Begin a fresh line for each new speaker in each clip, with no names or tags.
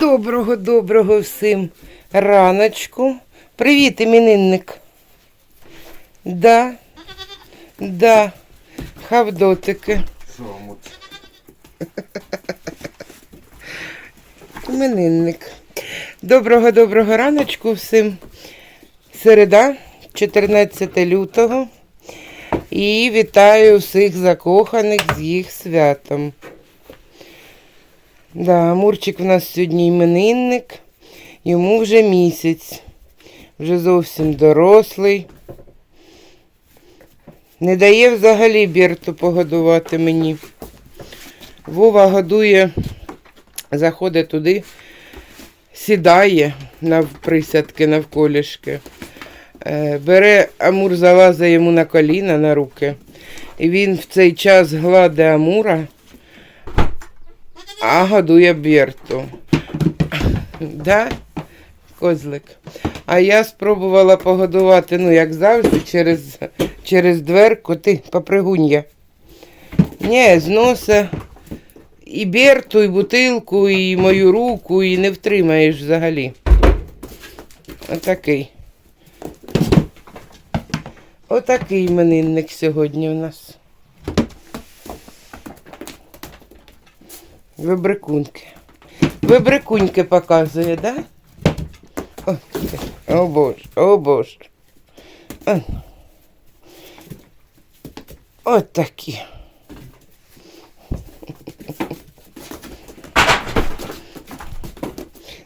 Доброго, доброго всім раночку. Привіт, іменинник. Да, да, хавдотики. Іменинник. Доброго, доброго раночку всім. Середа, 14 лютого. І вітаю всіх закоханих з їх святом. Да, Мурчик в нас сьогодні іменинник. Йому вже місяць. Вже зовсім дорослий. Не дає взагалі Берту погодувати мені. Вова годує, заходить туди, сідає на присядки навколішки. Е, Бере Амур, залазить йому на коліна, на руки. І він в цей час гладить Амура а годує Берту. Да, козлик. А я спробувала погодувати, ну, як завжди, через, через дверку. Ти попригунья. Ні, зноса і Берту, і бутилку, і мою руку, і не втримаєш взагалі. Отакий. Отакий іменинник сьогодні у нас. Вибрикунки. Вибрикуньки показує, да? О, о боже, о боже. О. От такі.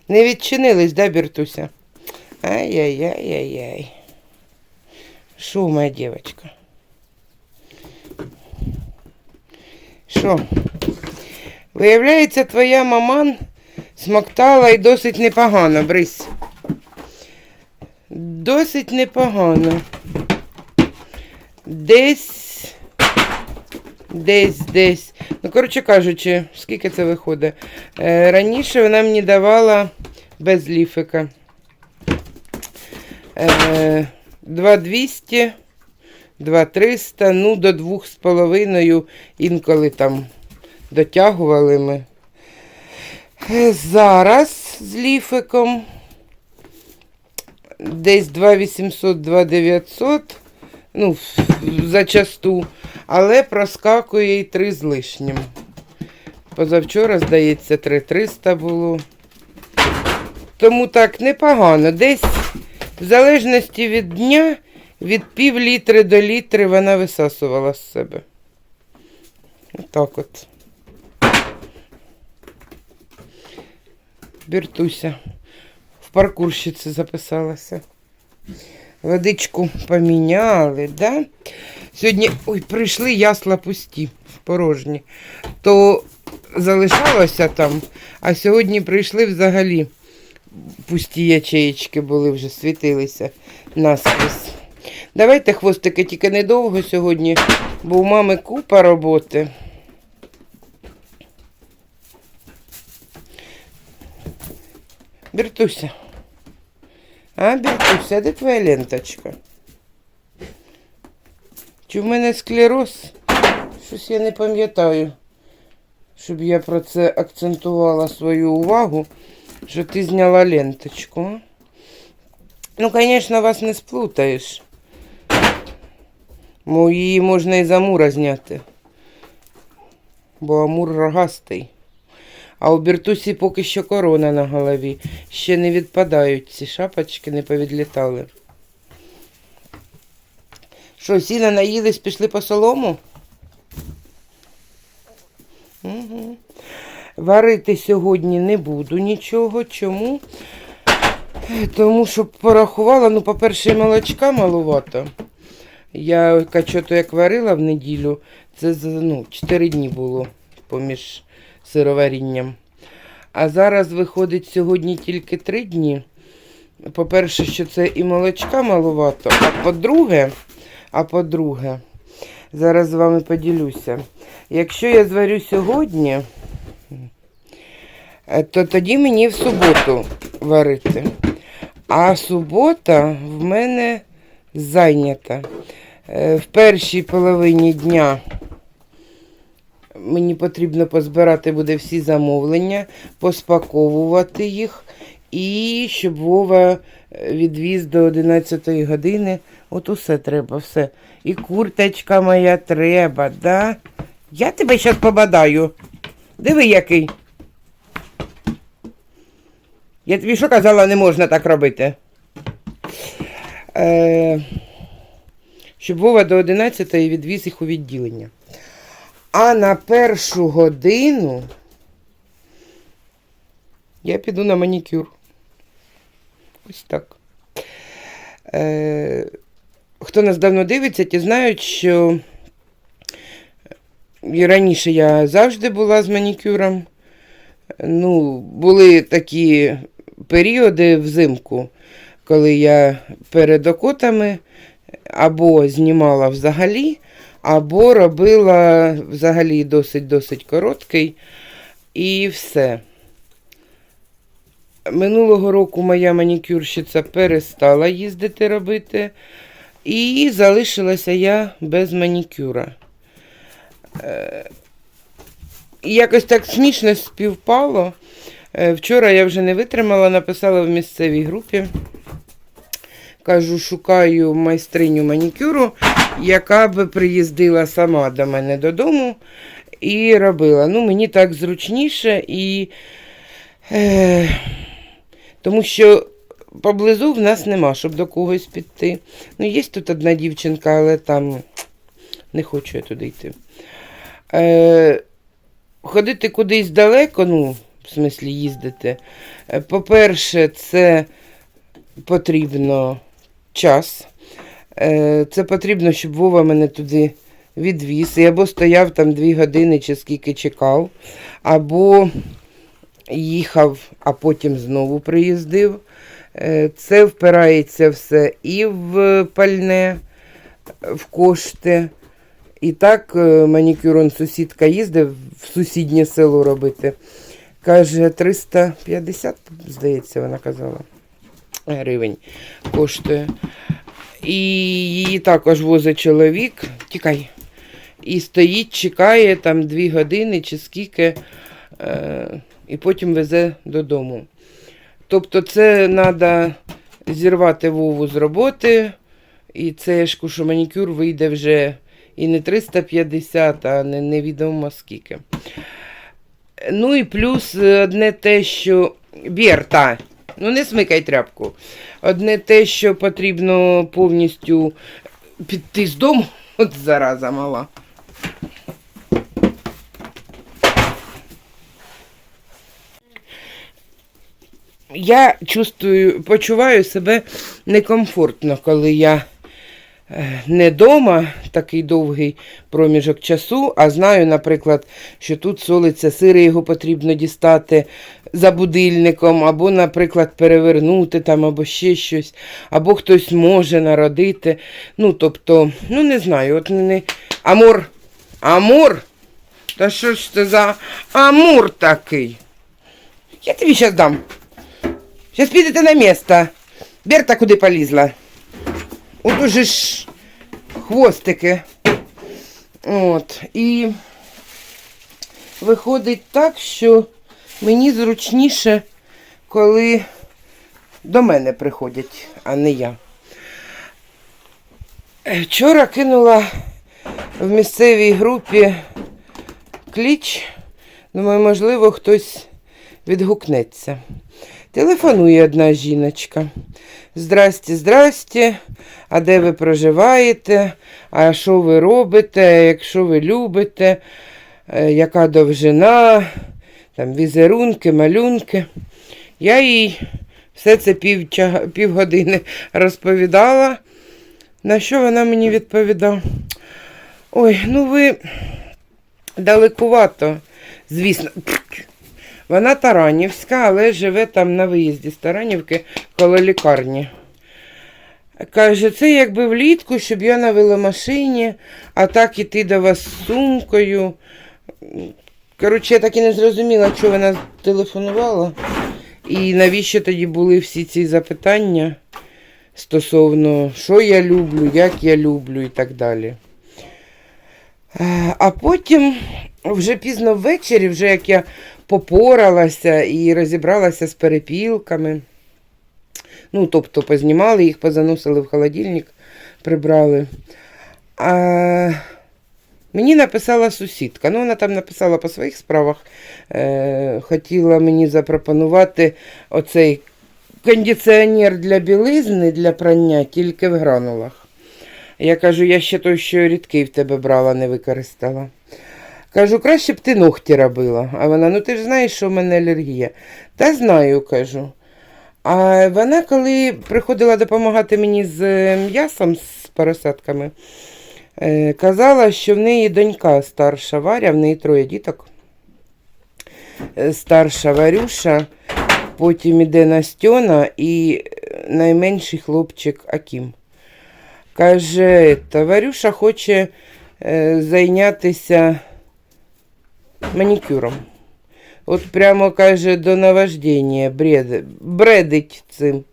Не відчинились, да, Біртуся? Ай-яй-яй-яй-яй. Що, моя дівчинка? Що? Виявляється, твоя маман смоктала і досить непогано, Брись. Досить непогано. Десь. Десь, десь. Ну, коротше кажучи, скільки це виходить? Е, раніше вона мені давала без ліфика. Е, 2200, 2300, ну, до 2,5 інколи там дотягували ми. Е, Зараз з ліфиком десь 2800, 2900, ну, зачасту, але проскакує і 3 з лишнім. Позавчора, здається, 3300 було. Тому так непогано. Десь в залежності від дня, від пів літри до літри вона висасувала з себе. Отак от. Бертуся в паркурщиці записалася. Водичку поміняли, да? Сьогодні ой, прийшли ясла пусті, порожні. То залишалося там, а сьогодні прийшли взагалі пусті ячеєчки були, вже світилися наскрізь. Давайте хвостики тільки недовго сьогодні, бо у мами купа роботи. Бертуся. А, Бертуся, де твоя ленточка? Чи в мене склероз? Щось я не пам'ятаю, щоб я про це акцентувала свою увагу, що ти зняла ленточку. Ну, звісно, вас не сплутаєш. Бо її можна і з Амура зняти. Бо Амур рогастий. А у Біртусі поки що корона на голові. Ще не відпадають ці шапочки, не повідлітали. Що, сіна наїлись, пішли по солому? Угу. Варити сьогодні не буду нічого. Чому? Тому що порахувала, ну, по-перше, молочка малувато. Я качоту як варила в неділю, це ну, 4 дні було поміж сироварінням. А зараз виходить сьогодні тільки 3 дні. По-перше, що це і молочка малувато, а по-друге, а по-друге, зараз з вами поділюся. Якщо я зварю сьогодні, е, то тоді мені в суботу варити. А субота в мене зайнята. Е, В першій половині дня мені потрібно позбирати буде всі замовлення, поспаковувати їх. І щоб Вова відвіз до 11 години. От усе треба, все. І курточка моя треба, да? Я тебе зараз побадаю. Диви який. Я тобі що казала, не можна так робити. Е, щоб Вова до 11 відвіз їх у відділення. А на першу годину я піду на манікюр. Ось так. Е, хто нас давно дивиться, ті знають, що і раніше я завжди була з манікюром. Ну, були такі періоди взимку, коли я перед окотами або знімала взагалі, або робила взагалі досить-досить короткий. І все. Минулого року моя манікюрщиця перестала їздити робити, і залишилася я без манікюра. Е, якось так смішно співпало. Е, Вчора я вже не витримала, написала в місцевій групі. Кажу, шукаю майстриню манікюру, яка би приїздила сама до мене додому і робила. Ну, мені так зручніше і. Е, тому що поблизу в нас нема, щоб до когось піти. Ну, є тут одна дівчинка, але там не хочу я туди йти. Е, ходити кудись далеко, ну, в смислі їздити. е, По-перше, це потрібно час. Е, Це потрібно, щоб Вова мене туди відвіз. І або стояв там дві години чи скільки чекав, або їхав, а потім знову приїздив. Е, Це впирається все і в пальне, в кошти. І так е, сусідка їздив в сусіднє село робити. Каже, 350, здається, вона казала, гривень коштує. І її також возить чоловік. Тікай. І стоїть, чекає там дві години чи скільки, е, і потім везе додому. Тобто, це треба зірвати Вову з роботи, і це ж що манікюр вийде вже і не 350, а не невідомо скільки. Ну і плюс одне те, що. Берта, ну не смикай тряпку. Одне те, що потрібно повністю піти з дому, от зараза мала. Я чувствую, почуваю себе некомфортно, коли я е, не вдома такий довгий проміжок часу, а знаю, наприклад, що тут солиться сир, його потрібно дістати за будильником, або, наприклад, перевернути там, або ще щось, або хтось може народити. Ну, тобто, ну не знаю, от не. Амур. Амур? Та що ж це за амур такий? Я тобі зараз дам. Зараз підете на місце. Берта куди полізла. От уже ж хвостики. От. І виходить так, що мені зручніше, коли до мене приходять, а не я. Вчора кинула в місцевій групі кліч. Думаю, можливо, хтось відгукнеться. Телефонує одна жіночка. Здрасте, здрасте, а де ви проживаєте? А що ви робите? Якщо ви любите, Е, яка довжина, там візерунки, малюнки. Я їй все це пів, півгодини розповідала. На що вона мені відповідала? Ой, ну ви далекувато, звісно. Вона Таранівська, але живе там на виїзді з Таранівки коло лікарні. Каже, це якби влітку, щоб я на веломашині, а так іти до вас з сумкою. Коротше, я так і не зрозуміла, що вона телефонувала. І навіщо тоді були всі ці запитання стосовно, що я люблю, як я люблю і так далі. А потім, вже пізно ввечері, вже як я попоралася і розібралася з перепілками. Ну, тобто познімали їх, позаносили в холодильник, прибрали. А, мені написала сусідка. Ну, вона там написала по своїх справах. Е, хотіла мені запропонувати оцей кондиціонер для білизни, для прання, тільки в гранулах. Я кажу, я ще той, що рідкий в тебе брала, не використала. Кажу, краще б ти ногті робила. А вона, ну ти ж знаєш, що в мене алергія. Та знаю, кажу. А вона, коли приходила допомагати мені з е, м'ясом, з поросятками, е, казала, що в неї донька старша Варя, в неї троє діток. Е, Старша Варюша, потім іде Настьона і найменший хлопчик Акім. Каже, та Варюша хоче зайнятися манікюром. От прямо каже до наваждення, бред, бредить цим.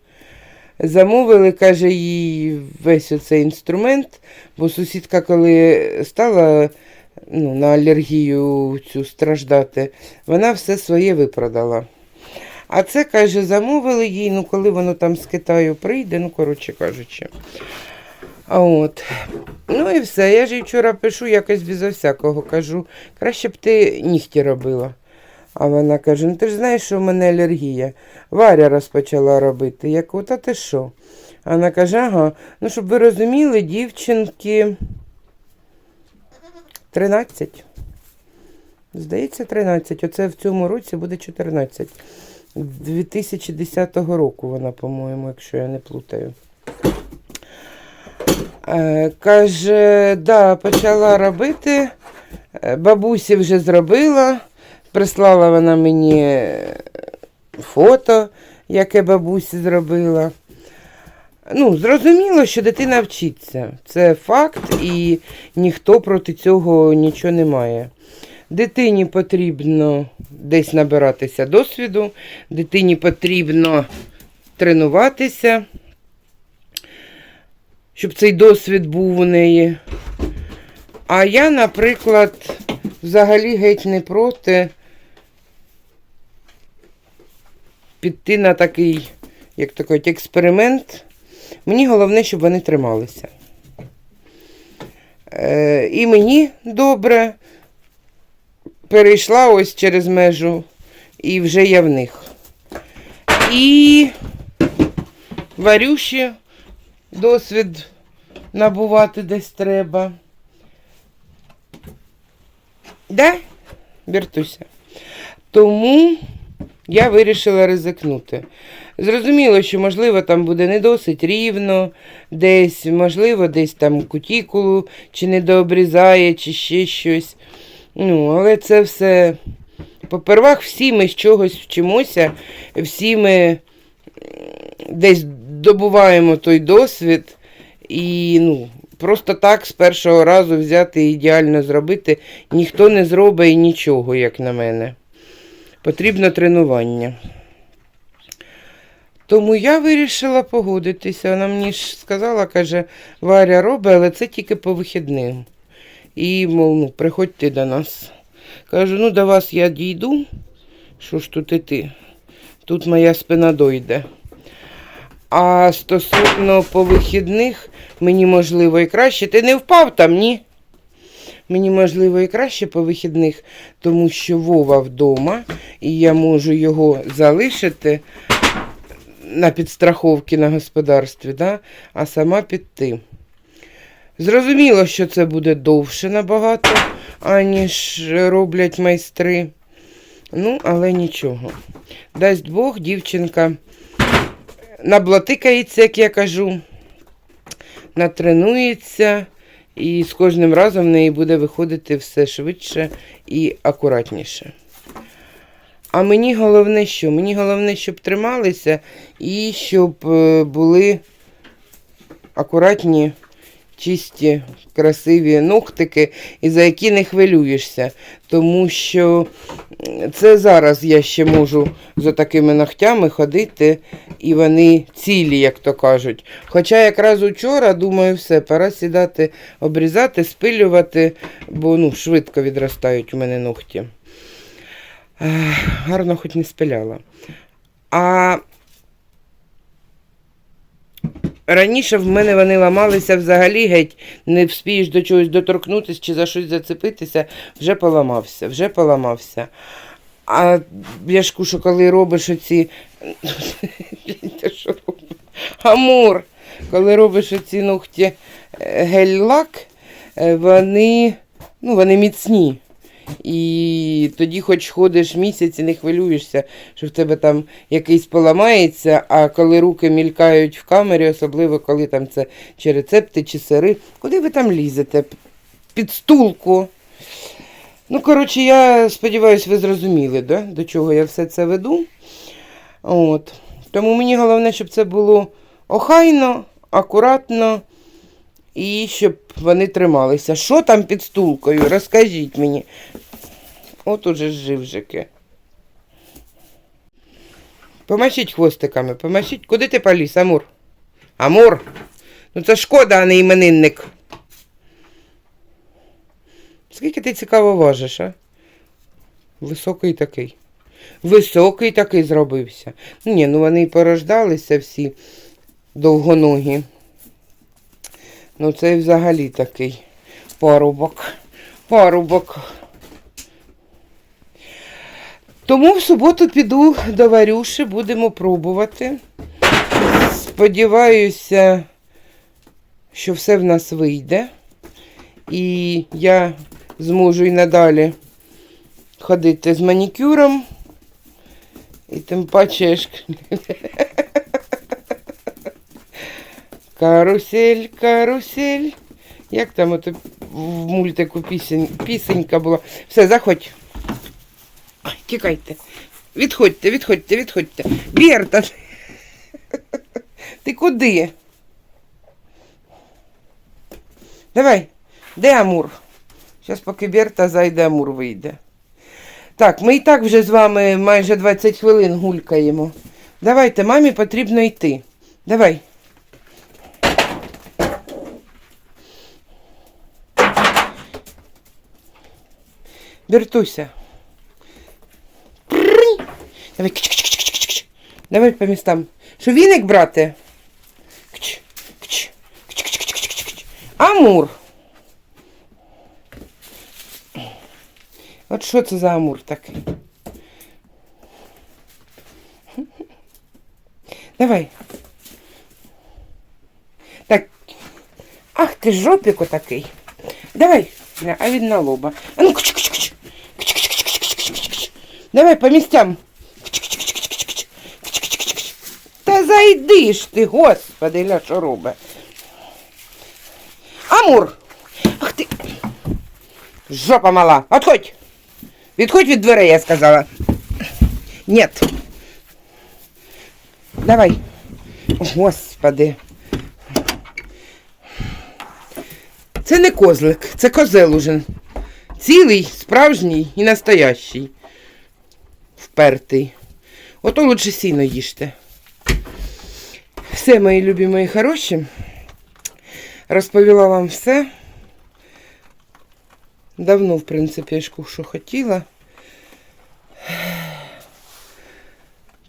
Замовили, каже, їй весь оцей інструмент, бо сусідка, коли стала ну, на алергію цю страждати, вона все своє випродала. А це, каже, замовили їй, ну коли воно там з Китаю прийде, ну, коротше кажучи. А от. Ну і все. Я ж їй вчора пишу якось без всякого. Кажу, краще б ти нігті робила. А вона каже: ну ти ж знаєш, що в мене алергія. Варя розпочала робити. Я кажу, та ти що? Вона каже, ага, ну щоб ви розуміли, дівчинки 13. Здається, 13. Оце в цьому році буде 14. 2010 року вона, по-моєму, якщо я не плутаю. Е, Каже, да, почала робити. Е, Бабусі вже зробила. Прислала вона мені е, фото, яке бабусі зробила. Ну, зрозуміло, що дитина вчиться. Це факт, і ніхто проти цього нічого не має. Дитині потрібно десь набиратися досвіду, дитині потрібно тренуватися, щоб цей досвід був у неї. А я, наприклад, взагалі геть не проти піти на такий, як то кажуть, експеримент. Мені головне, щоб вони трималися. Е, і мені добре перейшла ось через межу, і вже я в них. І варюші досвід набувати десь треба. Да, Віртуся? Тому я вирішила ризикнути. Зрозуміло, що, можливо, там буде не досить рівно, десь, можливо, десь там кутікулу чи не дообрізає, чи ще щось. Ну, але це все. Попервах всі ми з чогось вчимося, всі ми десь добуваємо той досвід. І ну, просто так з першого разу взяти і ідеально зробити ніхто не зробить нічого, як на мене. Потрібно тренування. Тому я вирішила погодитися. Вона мені ж сказала, каже, Варя робить, але це тільки по вихідним. І, мов, ну, приходьте до нас. Кажу, ну до вас я дійду. Що ж тут іти? Тут моя спина дойде. А стосовно по вихідних, мені можливо і краще. Ти не впав там, ні? Мені можливо і краще по вихідних, тому що Вова вдома, і я можу його залишити на підстраховці на господарстві, да? а сама піти. Зрозуміло, що це буде довше набагато, аніж роблять майстри. Ну, але нічого. Дасть Бог, дівчинка наблатикається, як я кажу, натренується, і з кожним разом в неї буде виходити все швидше і акуратніше. А мені головне що? Мені головне, щоб трималися і щоб е, були акуратні чисті, красиві ногтики, і за які не хвилюєшся. Тому що це зараз я ще можу за такими ногтями ходити, і вони цілі, як то кажуть. Хоча якраз учора, думаю, все, пора сідати, обрізати, спилювати, бо ну, швидко відростають у мене ногті. Гарно хоч не спиляла. А Раніше в мене вони ламалися взагалі, геть не вспієш до чогось доторкнутися чи за щось зацепитися, вже поламався, вже поламався. А я ж кушу, коли робиш оці. Амур, коли робиш оці ногті е, гель-лак, е, вони, ну, вони міцні. І тоді, хоч ходиш місяць і не хвилюєшся, що в тебе там якийсь поламається, а коли руки мількають в камері, особливо коли там це чи рецепти, чи сири, куди ви там лізете? Під стулку. Ну, коротше, я сподіваюся, ви зрозуміли, да? до чого я все це веду. От. Тому мені головне, щоб це було охайно, акуратно і щоб вони трималися. Що там під стулкою? Розкажіть мені. От уже живжики. Помашіть хвостиками, помашіть. Куди ти поліз, Амур? Амур? Ну це шкода, а не іменинник. Скільки ти цікаво важиш, а? Високий такий. Високий такий зробився. Ні, ну вони порождалися всі довгоногі. Ну це взагалі такий парубок, парубок. Тому в суботу піду до Варюші, будемо пробувати. Сподіваюся, що все в нас вийде. І я зможу і надалі ходити з манікюром. І тим паче. Карусель, карусель. Як там от в мультику пісень, пісенька була? Все, заходь. Тікайте. Відходьте, відходьте, відходьте. Берта. Ти куди? Давай, де Амур? Зараз, поки Берта зайде, Амур вийде. Так, ми і так вже з вами майже 20 хвилин гулькаємо. Давайте, мамі потрібно йти. Давай. Диртуйся. Давай кч кч кч кч кч Давай по містам. Що брати? Кч, кч, кч, кч, кч, кч, кч. Амур. От що це за амур такий? Давай. Так. Ах ти жопіку такий. Давай. А він на лоба. А ну кч Давай по місцям. Та зайди ж ти, господи, ля що робить. Амур! Ах ти. Жопа мала. Отходь. Відходь від дверей, я сказала. Нет. Давай. Господи. Це не козлик, це козел уже. Цілий, справжній і настоящий. Впертий. Ото лучше сіно їжте. Все, мої любі, мої хороші. Розповіла вам все. Давно, в принципі, я ж що хотіла.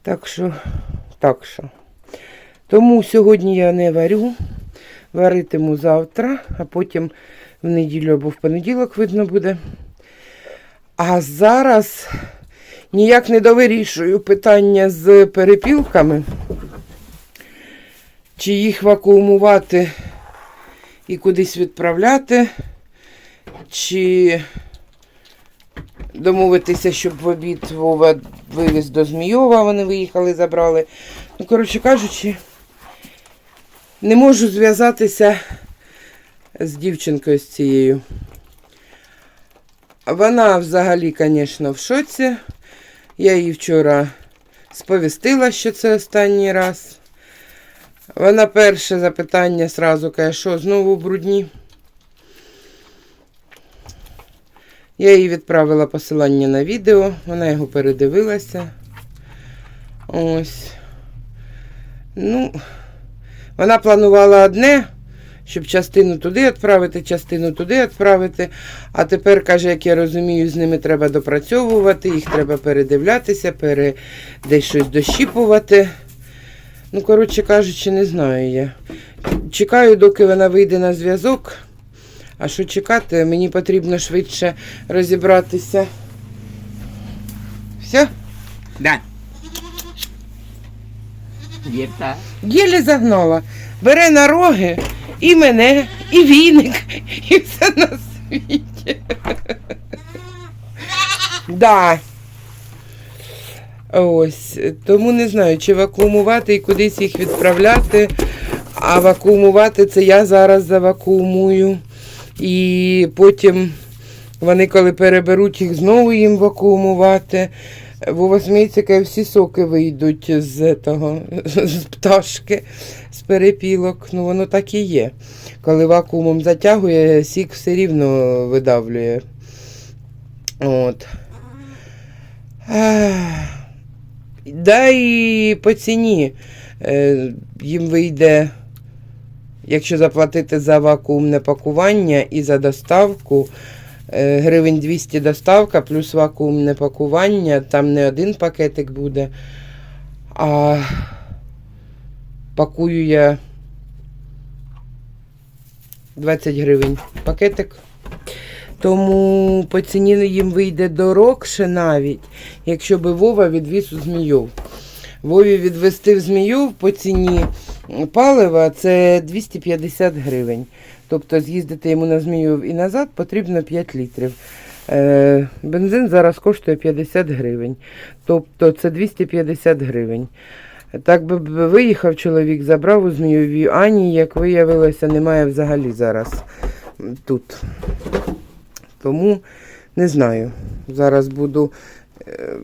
Так що, так що. Тому сьогодні я не варю. Варитиму завтра, а потім в неділю або в понеділок видно буде. А зараз ніяк не довирішую питання з перепілками. Чи їх вакуумувати і кудись відправляти, чи домовитися, щоб в обід Вова вивіз до Змійова, вони виїхали, забрали. Ну, коротше кажучи, не можу зв'язатися з дівчинкою з цією. Вона взагалі, звісно, в шоці. Я їй вчора сповістила, що це останній раз. Вона перше запитання сразу каже, що знову брудні. Я їй відправила посилання на відео, вона його передивилася. Ось. Ну, вона планувала одне, щоб частину туди відправити, частину туди відправити. А тепер, каже, як я розумію, з ними треба допрацьовувати, їх треба передивлятися, пере... десь щось дощіпувати. Ну, коротше кажучи, не знаю я. Чекаю, доки вона вийде на зв'язок. А що чекати? Мені потрібно швидше розібратися. Все?
Да.
Єлі загнала. Бере на роги і мене, і віник, і все на світі. Да. Ось. Тому не знаю, чи вакуумувати і кудись їх відправляти. А вакуумувати це я зараз завакуумую. І потім вони, коли переберуть їх, знову їм вакуумувати. Сміється, каже, всі соки вийдуть з того, з пташки, з перепілок. Ну, воно так і є. Коли вакуумом затягує, сік все рівно видавлює. От. Да і по ціні е, їм вийде, якщо заплатити за вакуумне пакування і за доставку, гривень 200 доставка плюс вакуумне пакування, там не один пакетик буде, а пакую я 20 гривень пакетик. Тому по ціні їм вийде дорогше навіть, якщо би Вова відвіз у Змійов. Вові відвести в Змійов по ціні палива це 250 гривень. Тобто з'їздити йому на Змійов і назад потрібно 5 літрів. Е, бензин зараз коштує 50 гривень. Тобто це 250 гривень. Так би виїхав чоловік, забрав у Змійові Ані, як виявилося, немає взагалі зараз тут. Тому не знаю. Зараз буду е,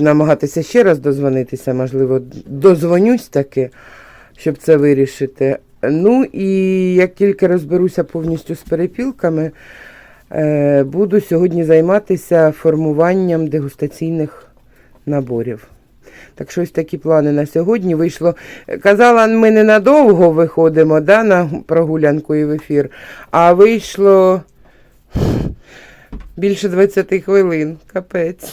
намагатися ще раз дозвонитися, можливо, дозвонюсь таки, щоб це вирішити. Ну і як тільки розберуся повністю з перепілками, е, буду сьогодні займатися формуванням дегустаційних наборів. Так що ось такі плани на сьогодні вийшло. Казала, ми ненадовго виходимо да, на прогулянку і в ефір, а вийшло більше 20 хвилин. Капець.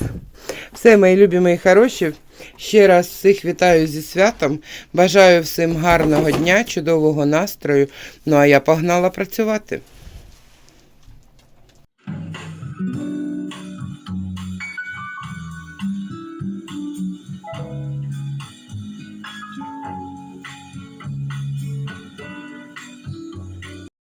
Все, мої любі, мої хороші. Ще раз всіх вітаю зі святом. Бажаю всім гарного дня, чудового настрою. Ну а я погнала працювати.